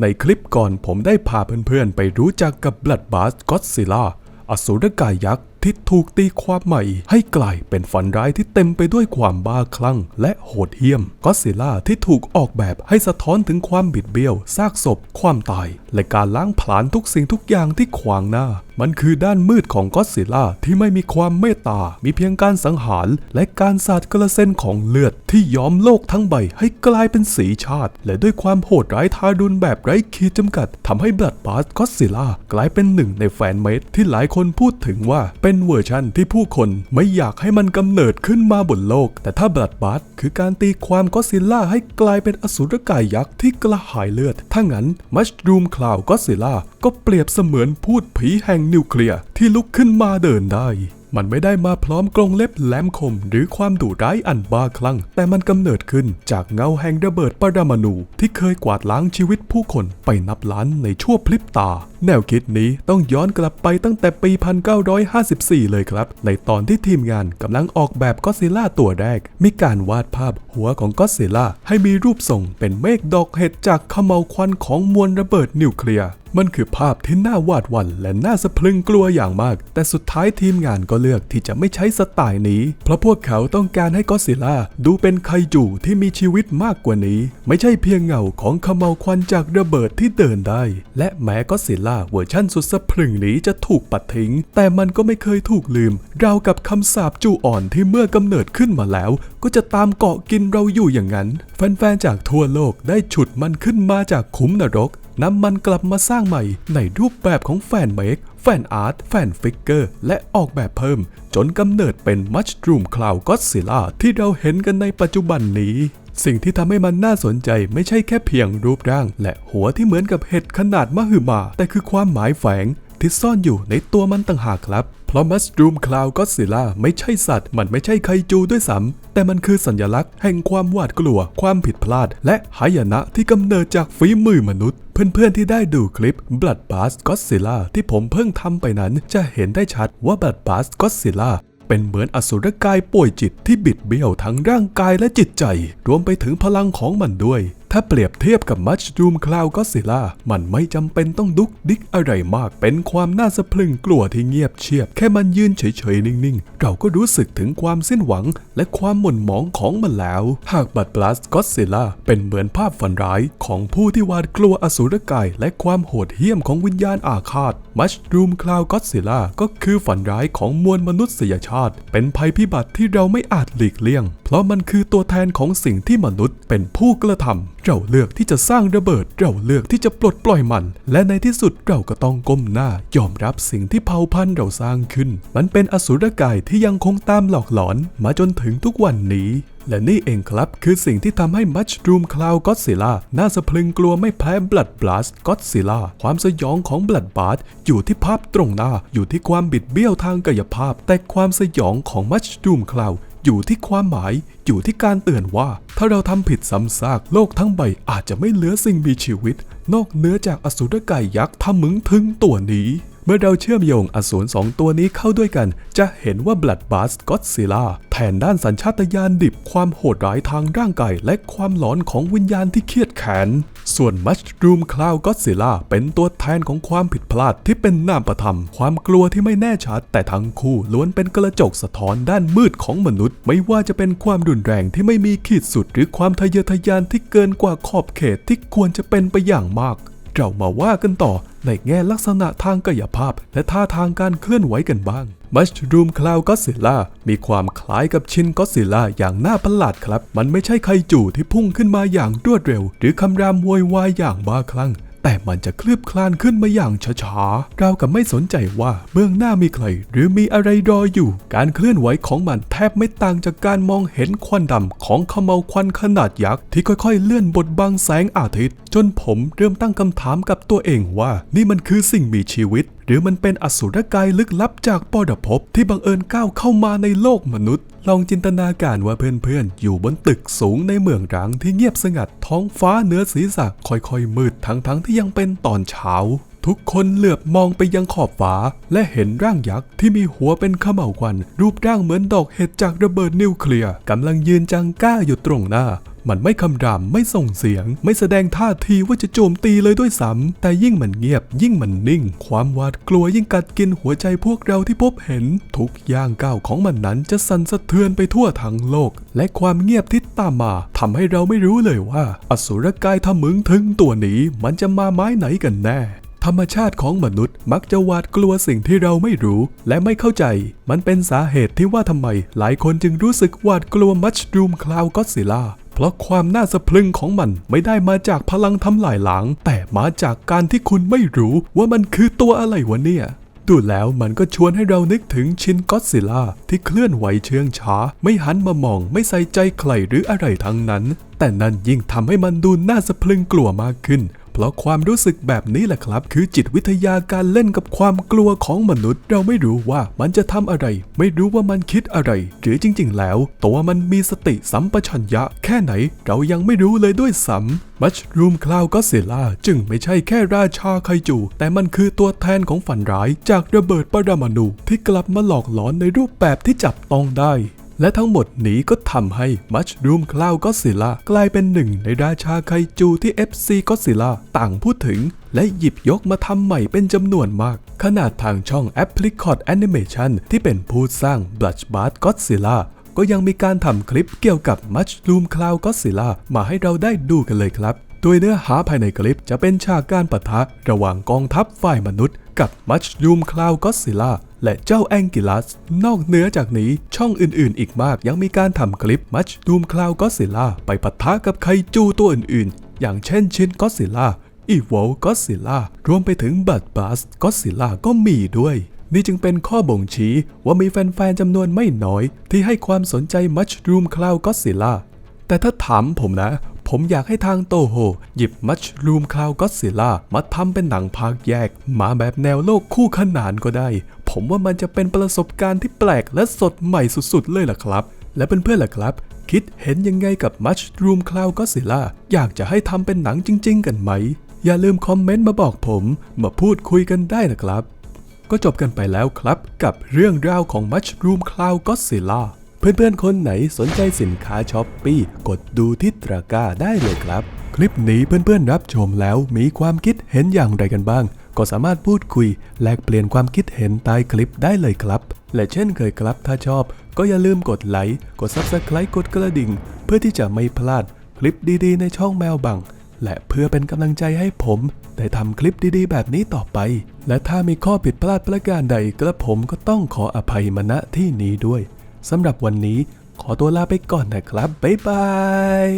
ในคลิปก่อนผมได้พาเพื่อนๆ ไปรู้จักกับ Bloodbath Godzilla อสูรกายยักษ์ ที่ถูกตีความใหม่ ให้กลายเป็นฝันร้ายที่เต็มไปด้วยความบ้าคลั่ง และโหดเหี้ยมก็ซิล่าที่ถูกออกแบบให้สะท้อนถึงความบิดเบี้ยวซากศพ ความตาย และการล้างผลาญทุกสิ่งทุกอย่างที่ขวางหน้า มันคือด้านมืดของก็ซิล่าที่ไม่มีความเมตตา มีเพียงการสังหาร และการสาดกระเซ็นของเลือดที่ย้อมโลกทั้งใบให้กลายเป็นสีชาติ และด้วยความโหดร้ายทารุณแบบไร้ขีดจำกัดทำให้บลัดบาสก็ซิล่ากลายเป็นหนึ่งในแฟนเมดที่หลายคนพูดถึงว่าเป็นเวอร์ชันที่ผู้คนไม่อยากให้มันกำเนิดขึ้นมาบนโลก แต่ถ้าบลัดบาสคือการตีความก็ซิล่าให้กลายเป็นอสูรกายยักษ์ที่กระหายเลือด ถ้างั้นมัชรูมคลาวก็ซิล่าก็เปรียบเสมือนพูดผีแห่งนิวเคลียร์ที่ลุกขึ้นมาเดินได้ มันไม่ได้มาพร้อมกรงเล็บแหลมคม หรือความดุร้ายอันบ้าคลั่ง แต่มันกำเนิดขึ้นจากเงาแห่งระเบิดปรมาณูที่เคยกวาดล้างชีวิตผู้คนไปนับล้านในชั่วพลิบตา แนวคิดนี้ต้องย้อนกลับไปตั้งแต่ปี 1954 เลยครับ ในตอนที่ทีมงานกำลังออกแบบก็ซิล่าตัวแรก มีการวาดภาพหัวของก็ซิล่าให้มีรูปทรงเป็นเมฆดอกเห็ดจากขมเมาควันของมวลระเบิดนิวเคลียร์ มันคือภาพที่น่าวาดวันและน่าสะพรึงกลัวอย่างมาก แต่สุดท้ายทีมงานก็เลือกที่จะไม่ใช้สไตล์นี้ เพราะพวกเขาต้องการให้ก็อดซิล่าดูเป็นไคจูที่มีชีวิตมากกว่านี้ ไม่ใช่เพียงเงาของขมเมาควันจากระเบิดที่เดินได้ และแม้ก็อดซิลล่าเวอร์ชั่นสุดสะพรึงนี้จะถูกปัดทิ้ง แต่มันก็ไม่เคยถูกลืม ราวกับคำสาปจูอ่อนที่เมื่อกำเนิดขึ้นมาแล้ว ก็จะตามเกาะกินเราอยู่อย่างนั้น แฟนๆจากทั่วโลกได้ฉุดมันขึ้นมาจากขุมนรก นำมันกลับมาสร้างใหม่ในรูปแบบของแฟนเมค แฟนอาร์ต แฟนฟิกเกอร์ และออกแบบเพิ่ม จนกำเนิดเป็นมัชรูมคลาวก็ซิล่าที่เราเห็นกันในปัจจุบันนี้ สิ่งที่ทำให้มันน่าสนใจไม่ใช่แค่เพียงรูปร่าง และหัวที่เหมือนกับเห็ดขนาดมหึมา แต่คือความหมายแฝง ที่ซ่อนอยู่ในตัวมันต่างหากครับ เพราะมัสรูมคลาวก็ซิล่าไม่ใช่สัตว์ มันไม่ใช่ไคจูด้วยซ้ำแต่มันคือสัญลักษณ์แห่งความหวาดกลัว ความผิดพลาด และหายนะที่กำเนิดจากฝีมือมนุษย์เพื่อนๆที่ได้ดูคลิป Blood Bath Godzilla ที่ผมเพิ่งทำไปนั้น จะเห็นได้ชัดว่า Blood Bath Godzilla เป็นเหมือนอสุรกายป่วยจิตที่บิดเบี้ยวทั้งร่างกายและจิตใจ รวมไปถึงพลังของมันด้วย ถ้าเปรียบเทียบกับมัชรูมคลาวก็ซิล่ามันไม่จำเป็นต้องดุกดิกอะไรมาก เป็นความน่าสะพรึงกลัวที่เงียบเชียบ แค่มันยืนเฉยๆ นิ่งๆ เราก็รู้สึกถึงความสิ้นหวัง และความหม่นหมองของมันแล้ว หากบัตบลัสก็ซิล่าเป็นเหมือนภาพฝันร้ายของผู้ที่หวาดกลัวอสูรกาย และความโหดเหี้ยมของวิญญาณอาฆาต มัชรูมคลาวก็ซิล่าก็คือฝันร้ายของมวลมนุษยชาติ เป็นภัยพิบัติที่เราไม่อาจหลีกเลี่ยง เพราะมันคือตัวแทนของสิ่งที่มนุษย์เป็นผู้กระทำเราเลือกที่จะสร้างระเบิด เราเลือกที่จะปลดปล่อยมัน และในที่สุดเราก็ต้องก้มหน้ายอมรับสิ่งที่เผ่าพันธุ์เราสร้างขึ้น มันเป็นอสุรกายที่ยังคงตามหลอกหลอนมาจนถึงทุกวันนี้ และนี่เองครับคือสิ่งที่ทำให้มัชรูมคลาวก็ซิล่าน่าสะพรึงกลัวไม่แพ้บลัดบลัสก็ซิล่าความสยองของบลัดบาร์อยู่ที่ภาพตรงหน้าอยู่ที่ความบิดเบี้ยวทางกายภาพ แต่ความสยองของมัชรูมคลาวอยู่ที่ความหมายอยู่ที่การเตือนว่า ถ้าเราทำผิดซ้ำซากโลกทั้งใบอาจจะไม่เหลือสิ่งมีชีวิต นอกเหนือจากอสูรกายยักษ์ทำมึงถึงตัวนี้ เมื่อเราเชื่อมโยงอสูรสองตัวนี้เข้าด้วยกัน จะเห็นว่า Blood b a s ก็ z i l l a แทนด้านสัญชาตญาณดิบความโหดร้ายทางร่างกายและความหลอนของวิญญาณที่เครียดแค้นส่วน Mushroom Cloud Godzilla เป็นตัวแทนของความผิดพลาดที่เป็นนามประธรรม ความกลัวที่ไม่แน่ชัด แต่ทั้งคู่ล้วนเป็นกระจกสะท้อนด้านมืดของมนุษย์ ไม่ว่าจะเป็นความรุนแรงที่ไม่มีขีดสุดหรือความทะเยอทะยานที่เกินกว่าขอบเขตที่ควรจะเป็นไปอย่างมาก เรามาว่ากันต่อในแง่ลักษณะทางกายภาพ และท่าทางการเคลื่อนไหวกันบ้างมัชรูมคลาวก็ซิล่ามีความคล้ายกับชินก็ซิล่าอย่างน่าประหลาดครับ มันไม่ใช่ไคจูที่พุ่งขึ้นมาอย่างรวดเร็ว หรือคำรามโวยวายอย่างบ้าคลั่ง แต่มันจะคลืบคลานขึ้นมาอย่างช้าๆเรากับไม่สนใจว่าเบื้องหน้ามีใคร หรือมีอะไรรออยู่ การเคลื่อนไหวของมันแทบไม่ต่างจากการมองเห็นควันดำของขมเมาควันขนาดยักษ์ที่ค่อยๆ เลื่อนบทบังแสงอาทิตย์ จนผมเริ่มตั้งคำถามกับตัวเองว่า นี่มันคือสิ่งมีชีวิต รือมันเป็นอสุรกายลึกลับจากปอดภพที่บังเอิญก้าวเข้ามาในโลกมนุษย์ ลองจินตนาการว่าเพื่อนๆ อยู่บนตึกสูงในเมืองร้างที่เงียบสงัดท้องฟ้าเหนือศีรษะค่อยๆมืดทั้งๆที่ยังเป็นตอนเช้าทุกคนเหลือบมองไปยังขอบฟ้า และเห็นร่างยักษ์ที่มีหัวเป็นขมเหลาวควัน รูปร่างเหมือนดอกเห็ดจากระเบิดนิวเคลียร์กำลังยืนจังก้าอยู่ตรงหน้า มันไม่คำรามไม่ส่งเสียง ไม่แสดงท่าทีว่าจะโจมตีเลยด้วยซ้ำแต่ยิ่งมันเงียบ ยิ่งมันนิ่ง ความหวาดกลัวยิ่งกัดกินหัวใจพวกเราที่พบเห็น ทุกย่างก้าวของมันนั้นจะสั่นสะเทือนไปทั่วทั้งโลก และความเงียบที่ตามมาทำให้เราไม่รู้เลยว่า อสุรกายทำมึงถึงตัวนี้มันจะมาไม้ไหนกันแน่ธรรมชาติของมนุษย์มักจะหวาดกลัวสิ่งที่เราไม่รู้ และไม่เข้าใจ มันเป็นสาเหตุที่ว่าทำไม หลายคนจึงรู้สึกหวาดกลัวมัชรูมคลาวก็ซิล่า ราะความน่าสะพรึงของมันไม่ได้มาจากพลังทำลายล้าง แต่มาจากการที่คุณไม่รู้ว่ามันคือตัวอะไรวะเนี่ยดูแล้วมันก็ชวนให้เรานึกถึงชินก็อดซิลล่าที่เคลื่อนไหวเชื่องช้า ไม่หันมามองไม่ใส่ใจใครหรืออะไรทั้งนั้น แต่นั่นยิ่งทำให้มันดูน่าสะพรึงกลัวมากขึ้น เพราะความรู้สึกแบบนี้แหละครับ คือจิตวิทยาการเล่นกับความกลัวของมนุษย์ เราไม่รู้ว่ามันจะทำอะไร ไม่รู้ว่ามันคิดอะไร หรือจริง ๆ แล้ว ตัวมันมีสติสัมปชัญญะ แค่ไหนเรายังไม่รู้เลยด้วยซ้ำมัชรูมคลาวก็เซล่าจึงไม่ใช่แค่ราชาไคจู แต่มันคือตัวแทนของฝันร้าย จากระเบิดปรมาณูที่กลับมาหลอกหลอนในรูปแบบที่จับต้องได้ และทั้งหมดนี้ก็ทำให้มัชรูมคลาวก็ซิล่ากลายเป็นหนึ่งในราชาไคจูที่ FC ก็ซิล่าต่างพูดถึง และหยิบยกมาทำใหม่เป็นจำนวนมาก ขนาดทางช่อง Apricot Animation ที่เป็นผู้สร้าง Bloodbath Godzilla ก็ยังมีการทำคลิปเกี่ยวกับ Mushroom Cloud Godzilla มาให้เราได้ดูกันเลยครับ โดยเนื้อหาภายในคลิปจะเป็นฉากการปะทะ ระหว่างกองทัพฝ่ายมนุษย์ กับ Mushroom Cloud Godzilla และเจ้าแองกิลัส นอกเหนือจากนี้ช่องอื่นๆ อีกมากยังมีการทำคลิป Mushroom Cloud Godzilla ไปปะทะกับไคจูตัวอื่นๆ อย่างเช่นชินก็ซิล่าอีโวก็ซิล่ารวมไปถึงบัตบัสก็ซิล่าก็มีด้วย นี่จึงเป็นข้อบ่งชี้ว่ามีแฟนๆจำนวนไม่น้อย ที่ให้ความสนใจ Mushroom Cloud Godzilla แต่ถ้าถามผมนะ ผมอยากให้ทางโตโฮหยิบ Mushroom Cloud Godzilla มาทำเป็นหนังภาคแยก มาแบบแนวโลกคู่ขนานก็ได้ ผมว่ามันจะเป็นประสบการณ์ที่แปลกและสดใหม่สุดๆ เลยล่ะครับ และเพื่อนๆล่ะครับ คิดเห็นยังไงกับ Mushroom Cloud Godzilla อยากจะให้ทำเป็นหนังจริง ๆ กันไหม อย่าลืมคอมเมนต์มาบอกผม มาพูดคุยกันได้นะครับ ก็จบกันไปแล้วครับ กับเรื่องราวของ Mushroom Cloud Godzilla เพื่อนๆ คนไหนสนใจสินค้าช้อปปี้กดดูที่ตะกร้าได้เลยครับ คลิปนี้เพื่อนๆ รับชมแล้วมีความคิดเห็นอย่างไรกันบ้าง ก็สามารถพูดคุย แลกเปลี่ยนความคิดเห็นใต้คลิปได้เลยครับ และเช่นเคยครับถ้าชอบ ก็อย่าลืมกดไลค์กด Subscribe กดกระดิ่ง เพื่อที่จะไม่พลาดคลิปดีๆ ในช่องแมวบัง และเพื่อเป็นกำลังใจให้ผมได้ทำคลิปดีๆ แบบนี้ต่อไป และถ้ามีข้อผิดพลาดประการใดกระผมก็ต้องขออภัยมาณที่นี้ด้วย สำหรับวันนี้ขอตัวลาไปก่อนนะครับ บ๊ายบาย